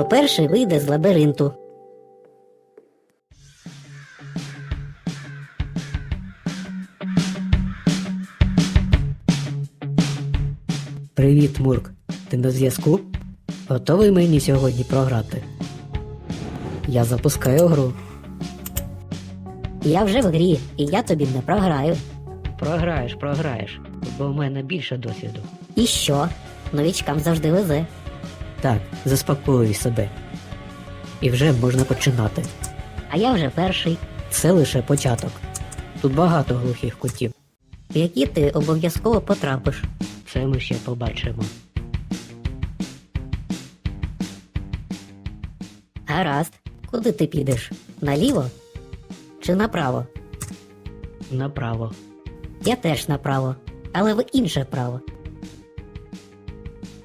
Хто перший вийде з лабіринту? Привіт, Мурк. Ти на зв'язку? Готовий мені сьогодні програти? Я запускаю гру. Я вже в грі, і я тобі не програю. Програєш, програєш, бо в мене більше досвіду. І що? Новічкам завжди везе. Так, заспокоюй себе. І вже можна починати. А я вже перший, Це лише початок. Тут багато глухих кутів. в які ти обов'язково потрапиш. Це ми ще побачимо. Гаразд, куди ти підеш? Наліво чи направо? Направо. Я теж направо, але в інше право.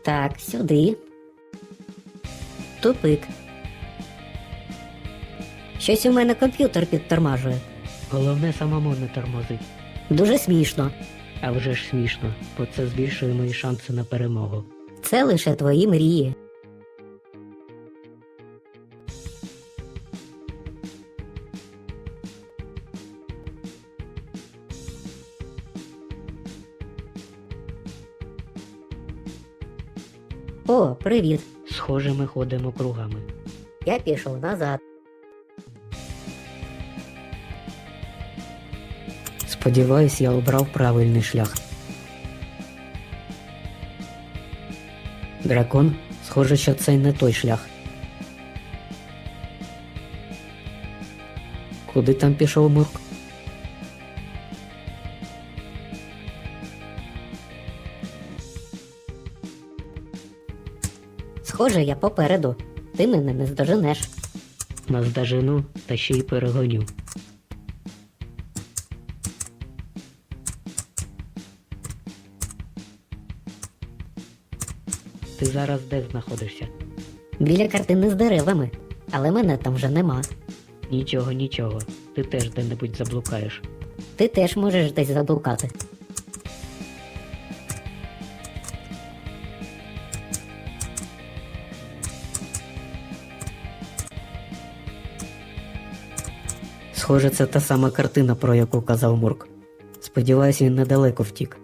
Так, сюди. Тупик. Щось у мене комп'ютер підтормажує. Головне самому не тормозить. Дуже смішно. А вже ж смішно, бо це збільшує мої шанси на перемогу. Це лише твої мрії. О, привіт. Схоже, ми ходимо кругами. Я пішов назад. Сподіваюсь, я обрав правильний шлях. Дракон, схоже, що це не той шлях. Куди там пішов Мурк? Схоже, я попереду. Ти мене не здоженеш. Наздожену та ще й перегоню. Ти зараз де знаходишся? Біля картини з деревами, але мене там вже нема. Нічого, нічого. Ти теж де-небудь заблукаєш. Ти теж можеш десь заблукати. Схоже, це та сама картина, про яку казав Мурк. Сподіваюсь, він недалеко втік.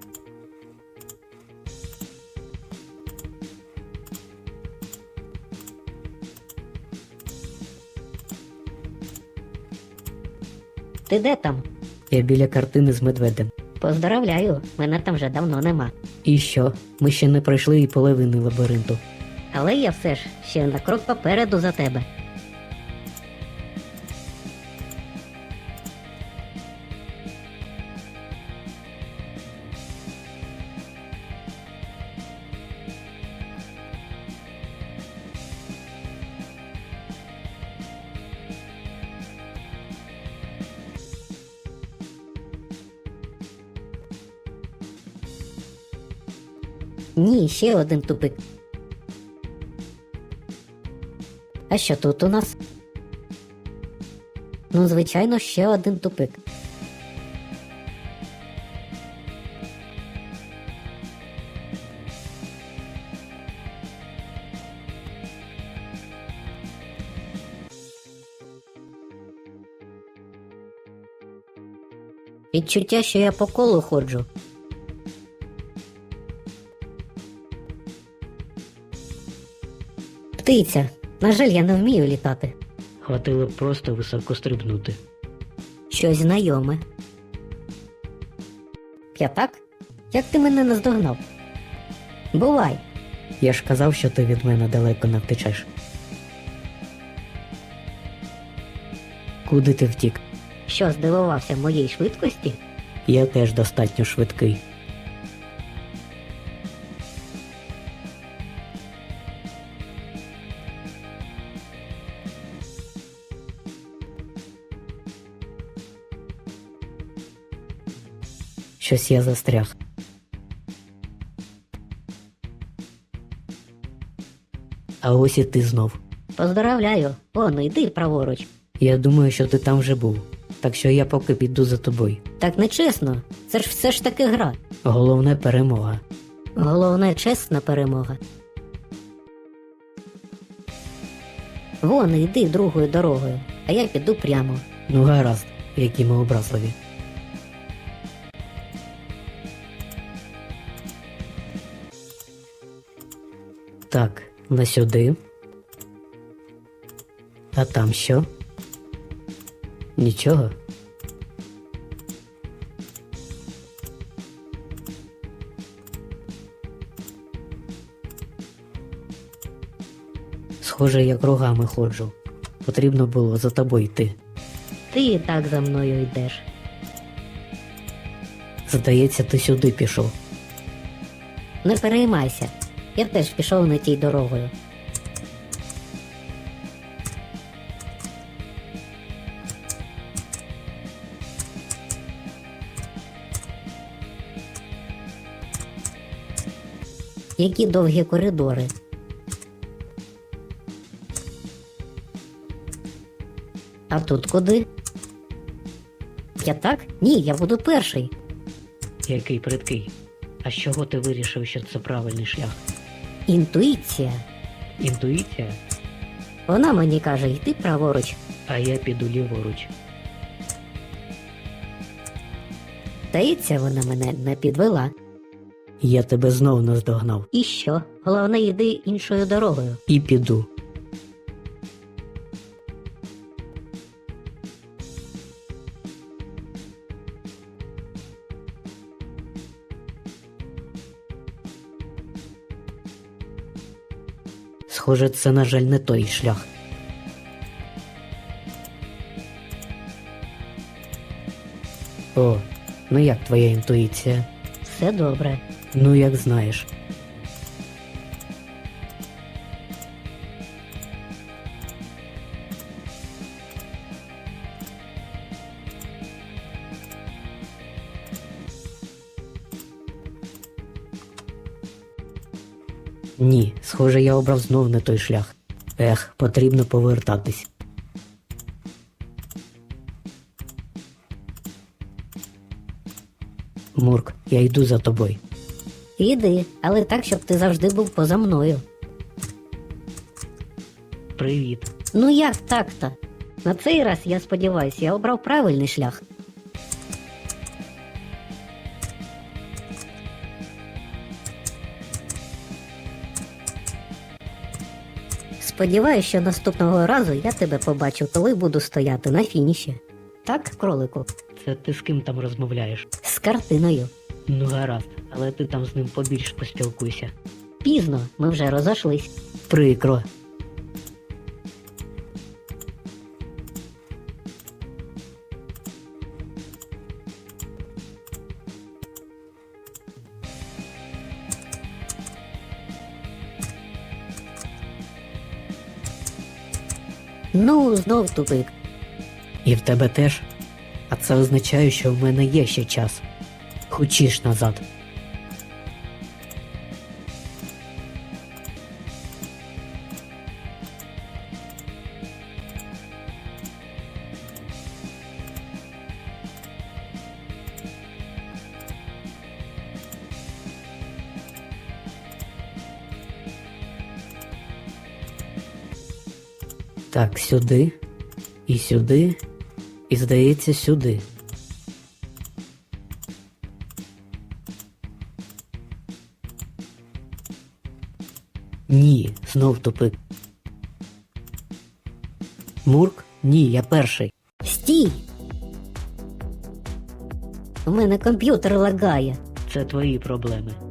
Ти де там? Я біля картини з медведем. Поздравляю, мене там вже давно нема. І що? Ми ще не пройшли і половини лабіринту. Але я все ж ще на крок попереду за тебе. Ні, ще один тупик. А що тут у нас? Ну, звичайно, ще один тупик. Відчуття, що я по колу ходжу. Птиця. На жаль, я не вмію літати. Хватило б просто високо стрибнути. Щось знайоме. П'ятак? Як ти мене наздогнав? Бувай. Я ж казав, що ти від мене далеко не втечеш. Куди ти втік? Що здивувався моїй швидкості? Я теж достатньо швидкий. Щось я застряг. А ось і ти знов. Поздравляю. О, ну йди праворуч. Я думаю, що ти там вже був. Так що я поки піду за тобою. Так нечесно. Це ж все ж таки гра. Головне перемога. Головне чесна перемога. Вон, йди другою дорогою, а я піду прямо. Ну гаразд, які ми образливі. Так, на сюди. А там що? Нічого. Схоже, я кругами ходжу. Потрібно було за тобою йти. Ти і так за мною йдеш. Здається, ти сюди пішов. Не переймайся. Я теж пішов не тій дорогою. Які довгі коридори. А тут куди? Я так? Ні, я буду перший. Який придкий. А з чого ти вирішив, що це правильний шлях? Інтуїція. Інтуїція? Вона мені каже, йти праворуч. А я піду ліворуч. Здається, вона мене не підвела. Я тебе знов наздогнав. І що? Головне, йди іншою дорогою. І піду. Схоже, це, на жаль, не той шлях. О, ну як твоя інтуїція? Все добре. Ну, як знаєш. Ні, схоже, я обрав знов не той шлях. Ех, потрібно повертатись. Мурк, я йду за тобою. Іди, але так, щоб ти завжди був поза мною. Привіт. Ну як так-то? На цей раз, я сподіваюся, я обрав правильний шлях. Сподіваюся, що наступного разу я тебе побачу, коли буду стояти на фініші. Так, кролику, Це ти з ким там розмовляєш? з картиною. Ну гаразд, але ти там з ним побільш поспілкуйся. Пізно, ми вже розійшлись. Прикро. Ну, знов тупик. І в тебе теж? А це означає, що в мене є ще час. Хочеш назад. Так, сюди, і сюди, і здається, сюди. Ні, знов тупик. Мурк? Ні, я перший. Стій! У мене комп'ютер лагає. Це твої проблеми.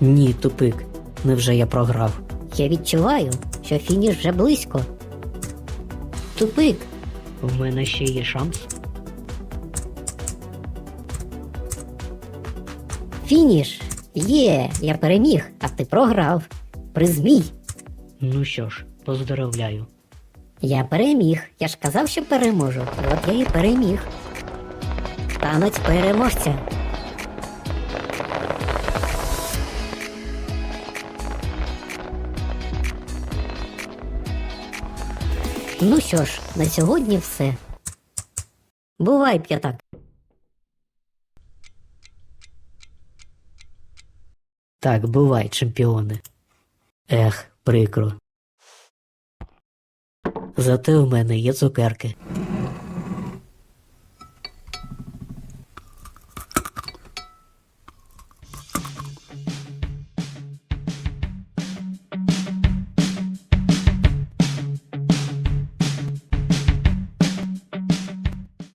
Ні, тупик. Невже я програв? Я відчуваю, що фініш вже близько. Тупик, У мене ще є шанс. фініш! Є, я переміг, а ти програв. Призмій. Ну що ж, поздоровляю. Я переміг. Я ж казав, що переможу. От я і переміг. Танець переможця. Ну що ж, на сьогодні все. Бувай п'ятак. Так, бувай, чемпіони. Ех, прикро. Зате у мене є цукерки.